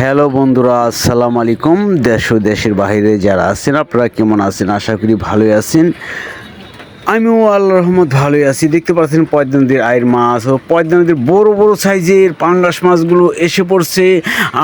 Hello বন্ধুরা, আসসালামু আলাইকুম। দেশ ও দেশের বাইরে যারা আছেন, আপনারা কেমন আছেন? আশা করি ভালোই আছেন। আমিও আল্লাহ রহমত ভালোই আছি। দেখতে পাচ্ছেন পদ্মা নদীর আয়ের মাছ ও পদ্মা নদীর বড় বড় সাইজের পাঙ্গাস মাছগুলো এসে পড়ছে।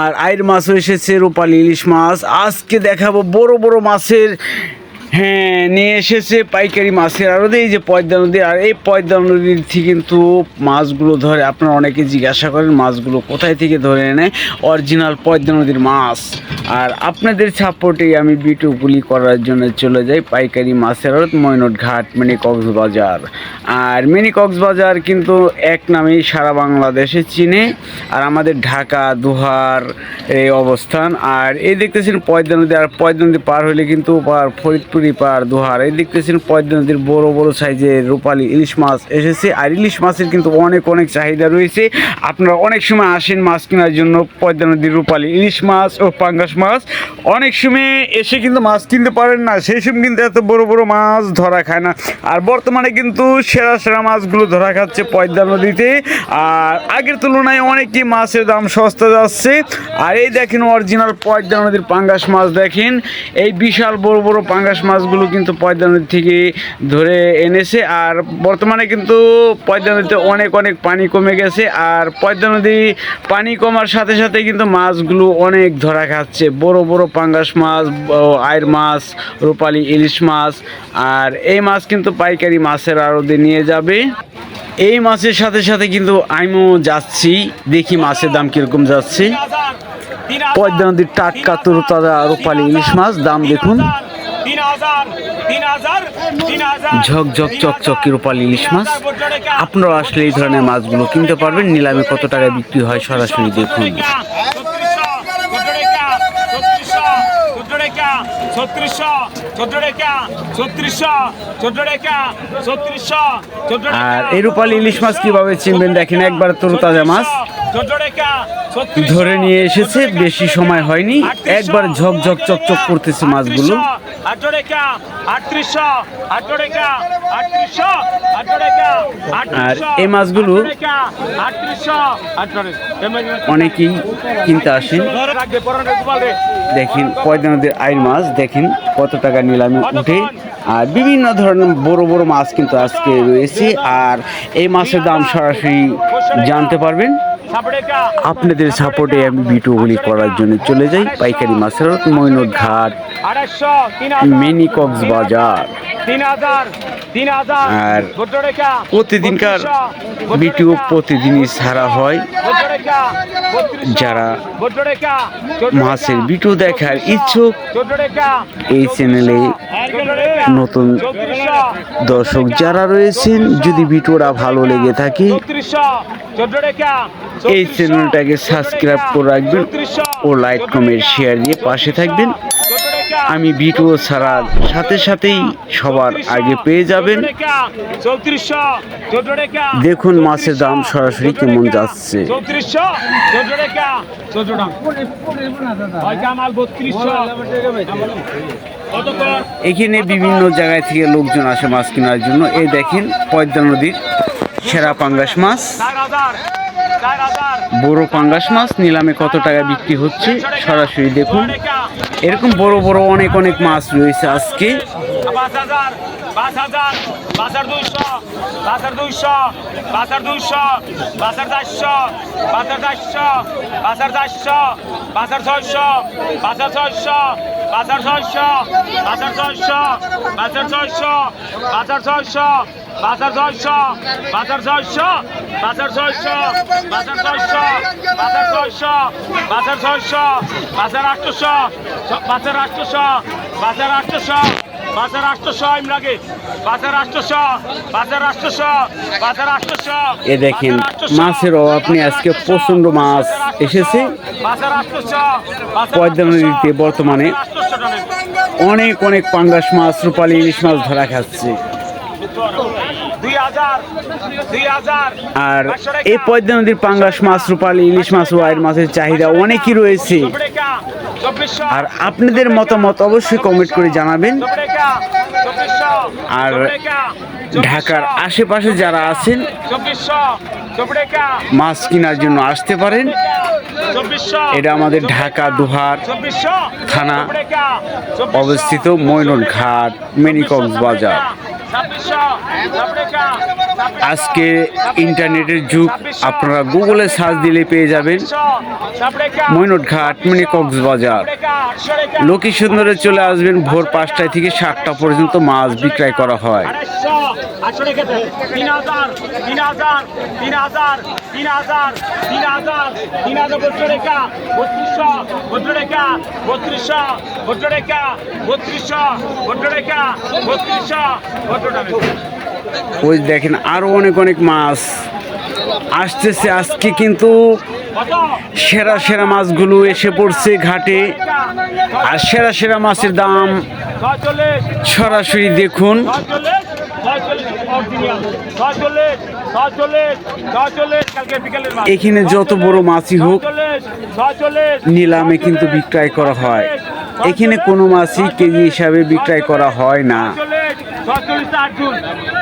আর আয়ের মাছও এসেছে রূপালি ইলিশ মাছ। আজকে দেখাবো বড় বড় মাছের হ্যাঁ নিয়ে এসেছে পাইকারি মাছের আরও এই যে পদ্মা নদী। আর এই পদ্মা নদীর থেকে কিন্তু মাছগুলো ধরে, আপনারা অনেকে জিজ্ঞাসা করেন মাছগুলো কোথায় থেকে ধরে এনে অরিজিনাল পদ্মা নদীর মাছ। আর আপনাদের সাপোর্টেই আমি বিটুগুলি করার জন্য চলে যাই পাইকারি মাছের আড়ত ময়নট ঘাট মিনি কক্সবাজার আর মিনি কক্সবাজার কিন্তু এক নামেই সারা বাংলাদেশে চিনে, আর আমাদের ঢাকা, দুহার এই অবস্থান। আর এই দেখতেছেন পদ্মা নদী, আর পদ্মা নদী পার হলে কিন্তু পার ফরিদপুরি পার দুহার। এই দেখতেছেন পদ্মা নদীর বড় বড় সাইজের রূপালি ইলিশ মাছ এসেছে। আর ইলিশ মাছের কিন্তু অনেক অনেক চাহিদা রয়েছে। আপনারা অনেক সময় আসেন মাছ কেনার জন্য পদ্মা নদীর রূপালি ইলিশ মাছ ও পাঙ্গাস মাছ। অনেক সময় এসে কিন্তু মাছ কিনতে পারেন না, সেই সময় কিন্তু এত বড় বড় মাছ ধরা খায় না। আর বর্তমানে কিন্তু সেরা সেরা মাছগুলো ধরা খাচ্ছে পদ্মা নদীতে। আর আগের তুলনায় অনেকই মাছের দাম সস্তা যাচ্ছে। আর এই দেখেন অরিজিনাল পদ্মা নদীর পাঙ্গাস মাছ দেখেন। এই বিশাল বড় বড় পাঙ্গাস মাছগুলো কিন্তু পদ্মা নদী থেকে ধরে এনেছে আর বর্তমানে কিন্তু পদ্মা নদীতে অনেক অনেক পানি কমে গেছে আর পদ্মা নদী পানি কমার সাথে সাথে কিন্তু মাছগুলো অনেক ধরা খাচ্ছে। বড় বড় পাঙ্গাস মাছ আয়ের মাছ, রূপালি ইলিশ মাছ আর এই মাছ কিন্তু পাইকারি মাছের আড়তে নিয়ে যাবে। এই মাছের সাথে সাথে কিন্তু আমিও যাচ্ছি, দেখি মাছের দাম কীরকম যাচ্ছে। পদ্মা নদীর টাটকা, তরতাজা, রূপালি ইলিশ মাছ, দাম দেখুন। ঝকঝক চকচকে রূপালি ইলিশ মাছ? আপনারা আসলে এই ধরনের মাছগুলো কিনতে পারবেন। নিলামে কত টাকা বিক্রি হয় সরাসরি দেখুন। আর এই রূপালি ইলিশ মাছ কীভাবে চিনবেন দেখেন একবার তরতাজা মাছ। চোদ্দ রেখা ধরে নিয়ে এসেছে বেশি সময় হয়নি। একবার ঝকঝক চকচক করতেছে মাছগুলো। আর এই মাছগুলো অনেকেই কিনতে আসেন। দেখেন পয়দা নদীর আইর মাছ দেখেন কত টাকা নিলামে উঠে। আর বিভিন্ন ধরনের বড় বড় মাছ কিন্তু আজকে রয়েছে। আর এই মাছের দাম সরাসরি জানতে পারবেন। আপনাদের সাপোর্টে আমি ভিডিওগুলি করার জন্য চলে যাই পাইকারি মাছের মৈনট ঘাট, মিনি তিন হাজার আর প্রতিদিনকার ভিডিও প্রতিদিনই ছাড়া হয়। যারা মাছের ভিডিও দেখার ইচ্ছুক, এই চ্যানেলে নতুন দর্শক যারা রয়েছেন, যদি ভিডিওটা ভালো লেগে থাকে এই চ্যানেলটাকে সাবস্ক্রাইব করে রাখবেন ও লাইক, কমেন্ট, শেয়ার দিয়ে পাশে থাকবেন। আমি ভিডিও ছাড়ার সাথে সাথেই সবার আগে পেয়ে যাবেন। দেখুন মাছের দাম সরাসরি কেমন যাচ্ছে। এখানে বিভিন্ন জায়গায় থেকে লোকজন আসে মাছ কেনার জন্য। এই দেখেন পদ্মা নদীর সেরা পাঙ্গাস মাছ। বড় পাঙ্গাস মাছ, নিলামে কত টাকা বিক্রি হচ্ছে সরাসরি দেখুন। এরকম বড় বড় অনেক অনেক মাছ রয়েছে আজকে। বাজার পাঁচ হাজার বাজার পাঁচ বাজার ছয়শো বাজার হাজার বাজার পাঁচ বাজার ছয়শো বাজার হাজার বাজার পাঁচ বাজার ছয়শো বাজার হাজার বাজার পাঁচ বাজার ছয়শো বাজার ছয়শো এ দেখেন মাছের আপনি আজকে প্রচণ্ড মাছ এসেছে পদ্মা বর্তমানে অনেক অনেক পাঙ্গাস মাছ রূপালী ইলিশ মাছ ধরা খাচ্ছে আর এই পদ্মা নদীর পাঙ্গাস মাছ রূপালী ইলিশ মাছ ওয়াইল মাছের চাহিদা অনেকই রয়েছে আর আপনাদের মতামত অবশ্যই কমেন্ট করে জানাবেন। আর ঢাকার আশেপাশে যারা আছেন মাছ কেনার জন্য আসতে পারেন। এটা আমাদের ঢাকা দুহার থানা অবস্থিত মৈনট ঘাট মিনি কক্সবাজার আজকে ইন্টারনেটের যুগ আপনারা গুগলে সার্চ দিলে পেয়ে যাবেন মৈনটঘাট মানে কক্সবাজার লোকি সুন্দরে চলে আসবেন ভোর পাঁচটায় থেকে সাতটা পর্যন্ত মাছ বিক্রয় করা হয় ওই দেখেন আরও অনেক অনেক মাছ। আসতেছে আজকে কিন্তু সেরা সেরা মাছগুলো এসে পড়ছে ঘাটে। আর সেরা সেরা মাছের দাম সরাসরি দেখুন। এখানে যত বড় মাছই হোক, নিলামে কিন্তু বিক্রয় করা হয়। এখানে কোনো মাছই কেজি হিসাবে বিক্রয় করা হয় না। আটজন,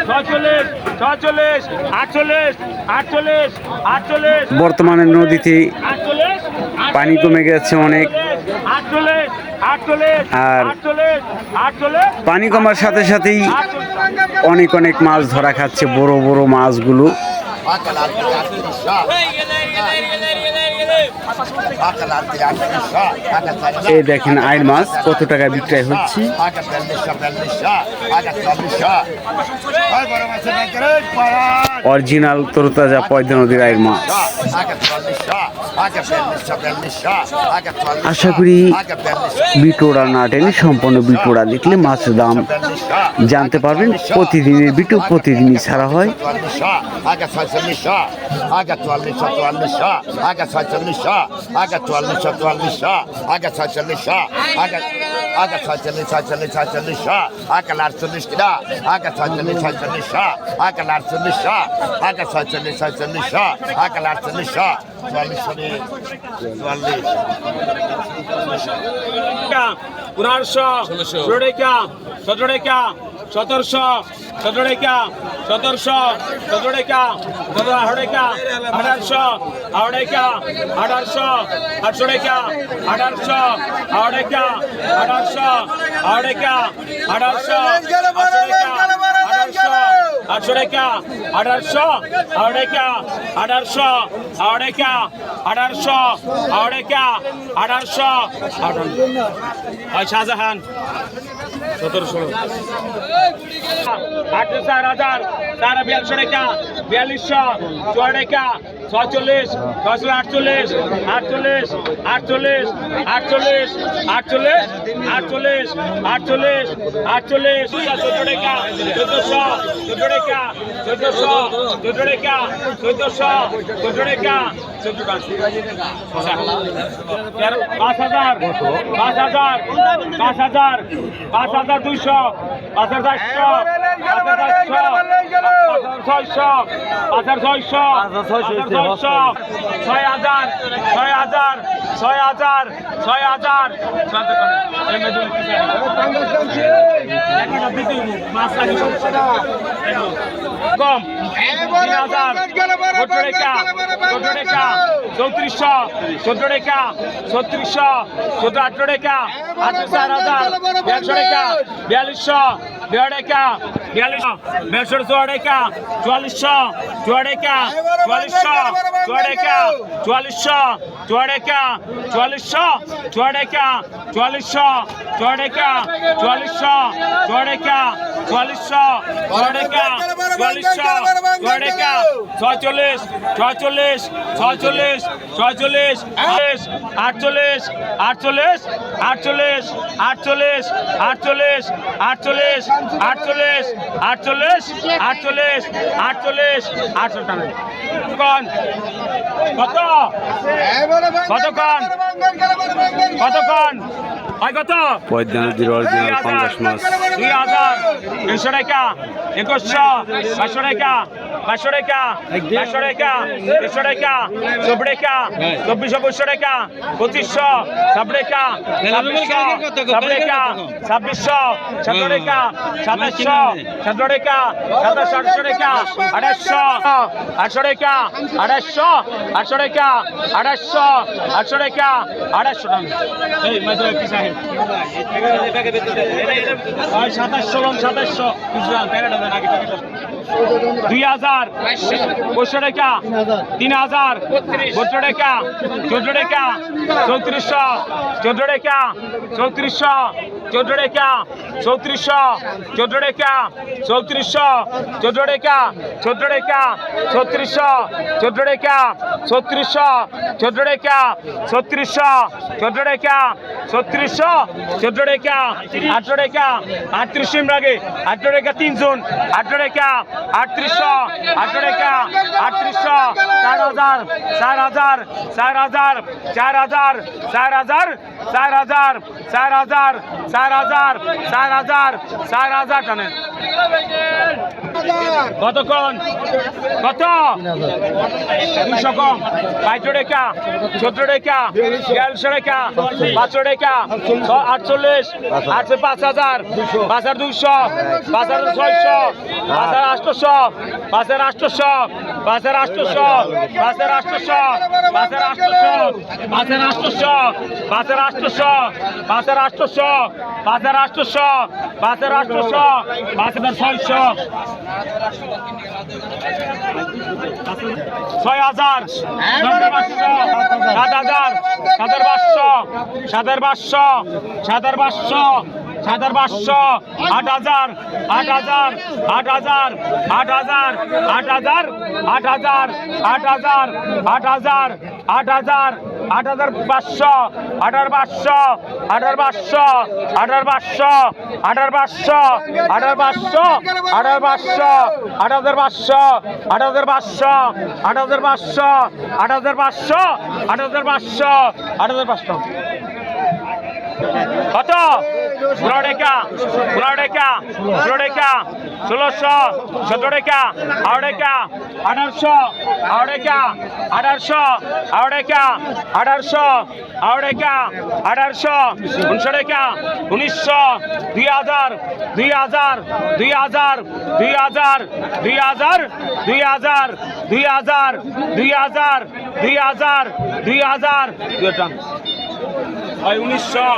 ছয়চল্লিশ, ছয়চল্লিশ, আটচল্লিশ, আটচল্লিশ, আটচল্লিশ, বর্তমানে নদীতে পানি কমে গেছে অনেক। আর পানি কমার সাথে সাথেই অনেক অনেক মাছ ধরা খাচ্ছে বড় বড় মাছগুলো। এই দেখেন আইন মাছ কত টাকা বিক্রয় হচ্ছে? অরিজিনাল তরতাজা পয়দা নদীর আইন মাছ। আশা করি বিটোড়া না টেনে সম্পূর্ণ বিটোড়া দেখলে মাছের দাম জানতে পারবেন প্রতিদিনের বিটু প্রতিদিনই ছাড়া হয় আগে ছয়চল্লিশ ছয়চল্লিশ চুয়াল্লিশ চুয়াল্লিশ আগে ছয়চল্লিশ আগে আগে ছয়চল্লিশ ছয়চল্লিশ ছয়চল্লিশ আগে আটচল্লিশ কিনা আগে ছয়চল্লিশ ছয়চল্লিশ আগে আটচল্লিশ আগে চুয়াল্লিশ চুয়াল্লিশ টাকা, পনেরোশো ষোলো টাকা সতেরো টাকা সতেরোশো সতেরো টাকা সতেরোশো সতেরো টাকা সতেরো আঠারো টাকা আঠারোশো আঠারো টাকা আঠারোশো আটশো টাকা আঠারোশো আঠারো টাকা আঠারোশো আঠারো টাকা আঠারোশো আটশো আঠারোশো শাহজাহান সতেরো ষোলো আটশো হাজার তারা বিয়াল্লিশশো টাকা বিয়াল্লিশশো ছয়চল্লিশ ছয়শো আটচল্লিশ আটচল্লিশ আটচল্লিশ আটচল্লিশ আটচল্লিশ আটচল্লিশ আটচল্লিশ আটচল্লিশ পাঁচ হাজার পাঁচ হাজার পাঁচ হাজার পাঁচ হাজার দুইশো, পাঁচ হাজার ছয় হাজার ছয় হাজার ছয় হাজার ছয় হাজার কম তিন হাজার চোদ্দ রেখা চোদ্দ রেখা চৌত্রিশশো চোদ্দ রেখা ছত্রিশশো চোদ্দ আঠারো রেখা আটশো চার হাজার একশো রেখা বিয়াল্লিশশো দেড় টাকা বিয়াল্লিশশো দেড়শো চুয়া টাকা চুয়াল্লিশশো চুয়া টাকা চুয়াল্লিশশো চুয়া টাকা চুয়াল্লিশশো চুয়া টাকা চুয়াল্লিশশো চুয়া টাকা চুয়াল্লিশশো চুয়া টাকা চুয়াল্লিশশো চুয়া টাকা চুয়াল্লিশশো চুয়া টাকা চুয়াল্লিশশো চুয়া টাকা ছয়চল্লিশ ছয়চল্লিশ ছয়চল্লিশ ছয়চল্লিশ আটচল্লিশ আটচল্লিশ আটচল্লিশ আটচল্লিশ আটচল্লিশ আটচল্লিশ আটচল্লিশ আটচল্লিশ আটচল্লিশ আটচল্লিশ আটচল্লিশ কন কত? কতক্ষণ কতক্ষণ কত নদীর অরিজিনাল পাঙ্গাস মাছ। দুই হাজার দুইশো টাকা একুশশো পাঁচশো টাকা। বাইশশো টাকা বাইশশো টাকা তেইশশো টাকা চব্বিশ টাকা চব্বিশশো পঁচিশশো টাকা পঁচিশশো ছাব্বিশ টাকা ছাব্বিশশো ছাব্বিশ টাকা ছাব্বিশশো সতেরো টাকা সাতাশশো সতেরো টাকা সাতাশশো আটশো টাকা আঠাশশো আটশো টাকা আঠাশশো আটশো টাকা আঠাশশো আটশো টাকা আঠাশশো টাকা এই মাঝে কি সাহেব? সাতাশশো লম সাতাশশো। দুই হাজার পঁচিশশো টাকা তিন হাজার বত্র টাকা চোদ্দ টাকা চৌত্রিশশো চোদ্দ টাকা চৌত্রিশশো চোদ্দ টাকা চৌত্রিশশো চোদ্দ টাকা চৌত্রিশশো চোদ্দ টাকা চোদ্দ টাকা ছত্রিশশো চোদ্দ টাকা ছত্রিশশো চোদ্দ টাকা ছত্রিশশো চোদ্দ টাকা ছত্রিশশো চোদ্দ টাকা আটশো টাকা আটত্রিশ আগে আটশো টাকা তিনজন আটশো টাকা আটত্রিশশো আটশো টাকা আটত্রিশশো, চার হাজার চার হাজার চার হাজার চার হাজার চার হাজার চার হাজার চার হাজার চার হাজার চার হাজার চার হাজার টানে কতক্ষণ কত দুশো কম বাইশশো টাকা চোদ্দ টাকা বিয়াল্লিশশো টাকা পাঁচশো টাকা আটচল্লিশ আটশো পাঁচ হাজার পাঁচ হাজার দুইশো পাঁচ হাজার ছয়শো পাঁচ হাজার আটশোশো পাঁচ হাজার আটশোশো পাঁচ হাজার আটশোশো পাঁচ হাজার আটশোশো পাঁচ হাজার আটশোশো পাঁচ হাজার আটশোশো পাঁচ হাজার আটশোশো পাঁচ হাজার আটশোশো পাঁচ হাজার আটশোশো পাঁচ হাজার আটশোশো পাঁচ হাজার ছয়শো ছয় হাজার। সাত হাজার। সাতের পাঁচশো সাতের পাঁচশো সাতের পাঁচশো সাতের পাঁচশো, আট হাজার আট হাজার আট হাজার আট হাজার আট হাজার আট হাজার আট হাজার আট হাজার আট হাজার আট হাজার পাঁচশো আঠার পাঁচশো আঠার পাঁচশো আঠার পাঁচশো আঠার পাঁচশো আঠার পাঁচশো আঠার পাঁচশো আট হাজার পাঁচশো আট হাজার পাঁচশো আট হাজার পাঁচশো আট হাজার পাঁচশো আট হাজার পাঁচশো আট হাজার পাঁচশো কত পনেরো টাকা পনেরো টাকা ষোলো টাকা ষোলোশো সতেরো টাকা আড়াই টাকা আঠারোশো আড়াই টাকা আঠারোশো আড়াই টাকা আঠারোশো আড়াই টাকা আঠারোশো উনিশশো টাকা উনিশশো দুই হাজার দুই হাজার দুই হাজার দুই হাজার দুই হাজার দুই হাজার দুই হাজার দুই হাজার দুই হাজার দুই হাজার উনিশশো